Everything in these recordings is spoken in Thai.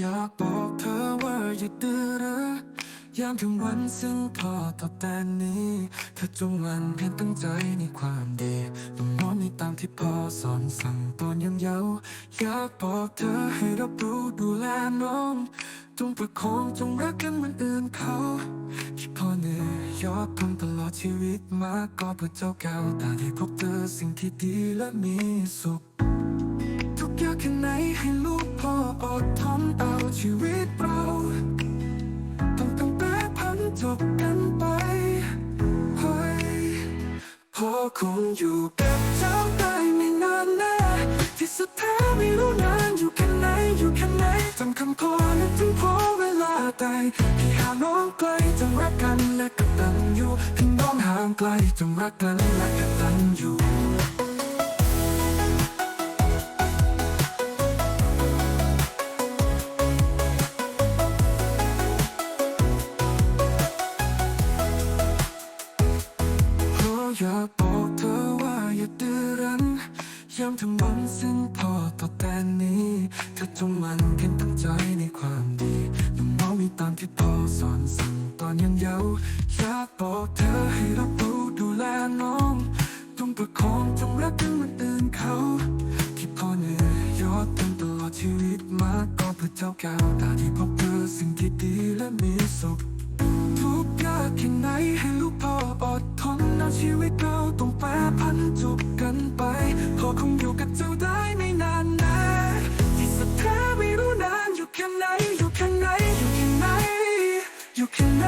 อยากบอกเธอว่าอย่าดื้อนะยามถึงวันซึ่งพอตอบแทนนี้เธอจงมันเพียรตั้งใจในความดีต้องน้อมในตามที่พ่อสอนสั่งตอนยังเยาว์อยากบอกเธอให้รับรู้ดูแลน้องจงประคองจงรักกันเหมือนอื่นเขาที่พ่อเหนื่อยยอดทำตลอดชีวิตมาก็เพื่อเจ้าแก้วตาได้พบเจอสิ่งที่ดีและมีสุข ทุกอย่างแค่ไหนให้ลูกพ่ ออดทนเอาชีวิตเราต้องต้องแปรพันจบกันไปเฮ้ยพอคงอยู่กับเจ้าได้ไม่นานแน่ที่สุดแท้ไม่รู้นานอยู่แค่ไหนอยู่แค่ไหนจำคำพอนึกถึงพอเวลาใดพี่หาน้องไกลจงรักกันและกตันอยู่พี่น้องห่างไกลจงรักกันและกตันอยู่ อยากบอกเธอว่าอย่าดื้อรั้นย้ำทั้งวันซึ่งพอต่อแทนนี้ เธอจงมันเพียรตั้งใจในความดีต้องน้อมมีตามที่พ่อสอนสั่งตอนยังเยาว์อยากบอกเธอให้รับรู้ดูแลน้องจงประคองจงรักกันเหมือนอื่นเขา ที่พ่อเหนื่อยยอดทำตลอดชีวิตมาก็เพื่อเจ้าแก้วตาที่พบเจอสิ่งที่ดีและมีสุขทุกยากแค่ไหนให้ลูกพ่อ อดทนเอาชีวิตเราต้องแปรพันจบกันไปพอคงอยู่กับเจ้าได้ไม่นานนะที่สุดแท้ไม่รู้นานอยู่แค่ไหนอยู่แค่ไหนอยู่แค่ไหนอยู่แค่ไหน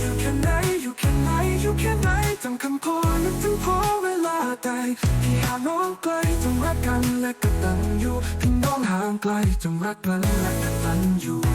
อยู่แค่ไหนอยู่แค่ไหนอยู่แค่ไหนจำคำพอนึกถึงพอเวลาใดที่หาน้องไกลจงรักกันและกตันอยู่พี่น้องห่างไกลจงรักกันและกตันอยู่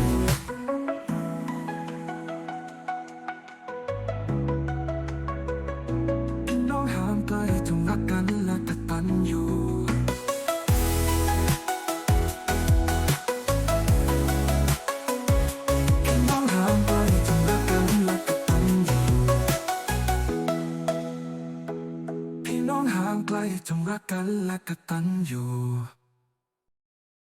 ใกล้จงรักกันและกตันอยู่